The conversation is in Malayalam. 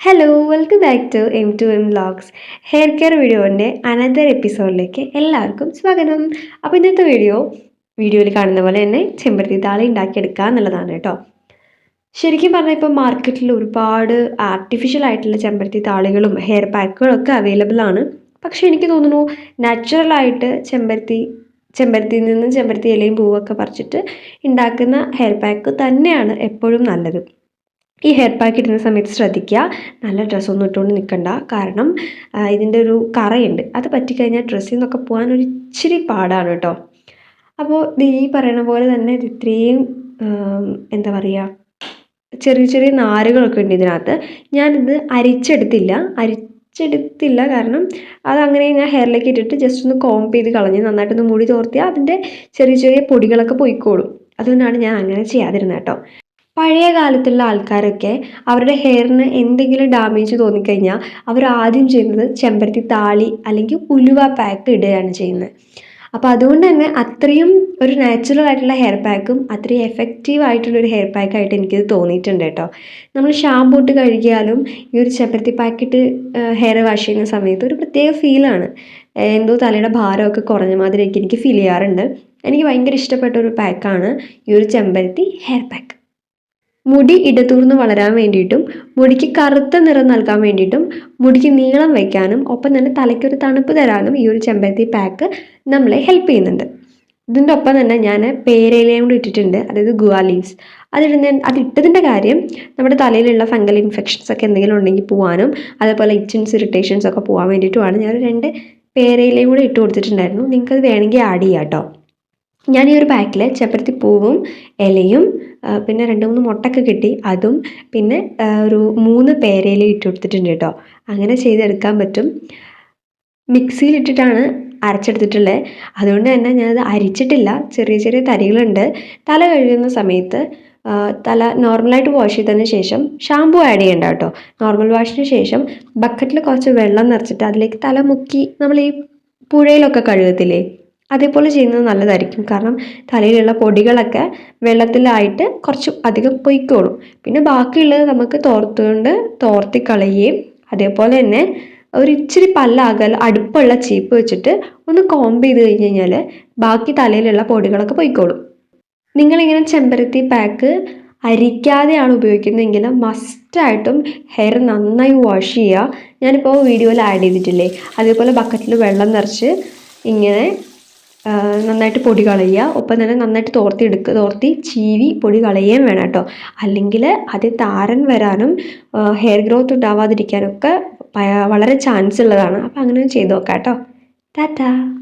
Hello welcome back to M two M vlogs hair care വീഡിയോന്റെ another എപ്പിസോഡിലേക്ക് എല്ലാവർക്കും സ്വാഗതം. അപ്പോൾ ഇന്നത്തെ വീഡിയോ വീഡിയോയിൽ കാണുന്ന പോലെ തന്നെ ചെമ്പരത്തി താളി ഉണ്ടാക്കിയെടുക്കുക എന്നുള്ളതാണ് കേട്ടോ. ശരിക്കും പറഞ്ഞാൽ ഇപ്പോൾ മാർക്കറ്റിൽ ഒരുപാട് ആർട്ടിഫിഷ്യൽ ആയിട്ടുള്ള ചെമ്പരത്തി താളികളും ഹെയർ പാക്കുകളൊക്കെ അവൈലബിൾ ആണ്. പക്ഷേ എനിക്ക് തോന്നുന്നു നാച്ചുറലായിട്ട് ചെമ്പരത്തി ചെമ്പരത്തിയിൽ നിന്നും ചെമ്പരത്തി ഇലയും പൂവൊക്കെ പറിച്ചിട്ട് ഉണ്ടാക്കുന്ന ഹെയർ പാക്ക് തന്നെയാണ് എപ്പോഴും നല്ലത്. ഈ ഹെയർ പാക്ക് ഇടുന്ന സമയത്ത് ശ്രദ്ധിക്കുക. നല്ല ഡ്രസ്സൊന്നും ഇട്ടുകൊണ്ട് നിൽക്കണ്ട കാരണം ഇതിന്റെ ഒരു കറയുണ്ട്. അത് പറ്റിക്കഴിഞ്ഞാൽ ഡ്രസ്സിൽ നിന്നൊക്കെ പോകാൻ ഒരു ഇച്ചിരി പാടാണ് കേട്ടോ. അപ്പോൾ ഈ പറയണ പോലെ തന്നെ ഇത് ഇത്രയും എന്താ പറയുക ചെറിയ ചെറിയ നാരുകളൊക്കെ ഉണ്ട് ഇതിനകത്ത്. ഞാനിത് അരിച്ചെടുത്തില്ല. അരിച്ചെടുത്തില്ല കാരണം അതങ്ങനെ ഞാൻ ഹെയറിലേക്ക് ഇട്ടിട്ട് ജസ്റ്റ് ഒന്ന് കോംപ് ചെയ്ത് കളഞ്ഞ് നന്നായിട്ടൊന്ന് മുടി തോർത്തിയാൽ അതിന്റെ ചെറിയ ചെറിയ പൊടികളൊക്കെ പൊയ്ക്കോളും. അതുകൊണ്ടാണ് ഞാൻ അങ്ങനെ ചെയ്യാതിരുന്നത് കേട്ടോ. പഴയ കാലത്തുള്ള ആൾക്കാരൊക്കെ അവരുടെ ഹെയറിന് എന്തെങ്കിലും ഡാമേജ് തോന്നിക്കഴിഞ്ഞാൽ അവർ ആദ്യം ചെയ്യുന്നത് ചെമ്പരത്തി താളി അല്ലെങ്കിൽ ഉലുവ പാക്ക് ഇടുകയാണ് ചെയ്യുന്നത്. അപ്പോൾ അതുകൊണ്ട് തന്നെ അത്രയും ഒരു നാച്ചുറൽ ആയിട്ടുള്ള ഹെയർ പാക്കും അത്രയും എഫക്റ്റീവ് ആയിട്ടുള്ള ഒരു ഹെയർ പാക്കായിട്ട് എനിക്കിത് തോന്നിയിട്ടുണ്ട് കേട്ടോ. നമ്മൾ ഷാമ്പൂ ഇട്ട് കഴുകിയാലും ഈ ഒരു ചെമ്പരത്തി പാക്കിട്ട് ഹെയർ വാഷ് ചെയ്യുന്ന സമയത്ത് ഒരു പ്രത്യേക ഫീലാണ് എന്തോ തലയുടെ ഭാരമൊക്കെ കുറഞ്ഞ മാതിരിയൊക്കെ എനിക്ക് ഫീൽ ചെയ്യാറുണ്ട്. എനിക്ക് ഭയങ്കര ഇഷ്ടപ്പെട്ട ഒരു പാക്കാണ് ഈ ഒരു ചെമ്പരത്തി ഹെയർ പാക്ക് മുടി ഇടതൂർന്ന് വളരാൻ വേണ്ടിയിട്ടും മുടിക്ക് കറുത്ത നിറം നൽകാൻ വേണ്ടിയിട്ടും മുടിക്ക് നീളം വയ്ക്കാനും ഒപ്പം തന്നെ തലയ്ക്കൊരു തണുപ്പ് തരാനും ഈ ഒരു ചെമ്പരത്തി പാക്ക് നമ്മളെ ഹെൽപ്പ് ചെയ്യുന്നുണ്ട്. ഇതിന്റെ ഒപ്പം തന്നെ ഞാൻ പേരയിലയും കൂടി ഇട്ടിട്ടുണ്ട് അതായത് ഗുവ ലീവ്സ് അതിടുന്ന അതിട്ടതിന്റെ കാര്യം നമ്മുടെ തലയിലുള്ള ഫംഗൽ ഇൻഫെക്ഷൻസ് ഒക്കെ എന്തെങ്കിലും ഉണ്ടെങ്കിൽ പോകാനും അതേപോലെ ഇച്ചിൻസ് ഇറിറ്റേഷൻസ് ഒക്കെ പോകാൻ വേണ്ടിയിട്ടുമാണ്. ഞാൻ രണ്ട് പേരയിലയും കൂടി ഇട്ട് കൊടുത്തിട്ടുണ്ടായിരുന്നു. നിങ്ങൾക്കത് വേണമെങ്കിൽ ആഡ് ചെയ്യാം കേട്ടോ ഞാൻ ഈ ഒരു പാക്കിൽ ചപ്പരത്തി പൂവും ഇലയും പിന്നെ രണ്ട് മൂന്ന് മുട്ടൊക്കെ കിട്ടി. അതും പിന്നെ ഒരു മൂന്ന് പേരയില ഇട്ട് കൊടുത്തിട്ടുണ്ട് കേട്ടോ അങ്ങനെ ചെയ്തെടുക്കാൻ പറ്റും. മിക്സിയിലിട്ടിട്ടാണ് അരച്ചെടുത്തിട്ടുള്ളത് അതുകൊണ്ട് തന്നെ ഞാനത് അരിച്ചിട്ടില്ല. ചെറിയ ചെറിയ തരികളുണ്ട്. തല കഴുകുന്ന സമയത്ത് തല നോർമലായിട്ട് വാഷ് ചെയ്തതിന് ശേഷം ഷാമ്പു ആഡ് ചെയ്യണ്ട കേട്ടോ നോർമൽ വാഷിന് ശേഷം ബക്കറ്റിൽ കുറച്ച് വെള്ളം നിറച്ചിട്ട് അതിലേക്ക് തല മുക്കി നമ്മൾ ഈ പുഴയിലൊക്കെ കഴുകത്തില്ലേ? അതേപോലെ ചെയ്യുന്നത് നല്ലതായിരിക്കും. കാരണം തലയിലുള്ള പൊടികളൊക്കെ വെള്ളത്തിലായിട്ട് കുറച്ച് അധികം പൊയ്ക്കോളും. പിന്നെ ബാക്കിയുള്ളത് നമുക്ക് തോർത്തുകൊണ്ട് തോർത്തി കളയുകയും അതേപോലെ തന്നെ ഒരു ഇച്ചിരി പല്ലാകൽ അടുപ്പുള്ള ചീപ്പ് വെച്ചിട്ട് ഒന്ന് കോംബ് ചെയ്ത് കഴിഞ്ഞ് കഴിഞ്ഞാൽ ബാക്കി തലയിലുള്ള പൊടികളൊക്കെ പൊയ്ക്കോളും. നിങ്ങളിങ്ങനെ ചെമ്പരത്തി പാക്ക് അരിക്കാതെയാണ് ഉപയോഗിക്കുന്നതെങ്കിൽ മസ്റ്റായിട്ടും ഹെയർ നന്നായി വാഷ് ചെയ്യുക. ഞാനിപ്പോൾ വീഡിയോയിൽ ആഡ് ചെയ്തിട്ടില്ലേ? അതേപോലെ ബക്കറ്റിൽ വെള്ളം നിറച്ച് ഇങ്ങനെ നന്നായിട്ട് പൊടി കളയുക. ഒപ്പം തന്നെ നന്നായിട്ട് തോർത്തി എടുക്കുക തോർത്തി ചീവി പൊടി കളയുകയും വേണം കേട്ടോ. അല്ലെങ്കിൽ അത് താരൻ വരാനും ഹെയർ ഗ്രോത്ത് ഉണ്ടാവാതിരിക്കാനൊക്കെ വളരെ ചാൻസ് ഉള്ളതാണ്. അപ്പോൾ അങ്ങനെ ചെയ്ത് നോക്കാം കേട്ടോ. ടാറ്റാ.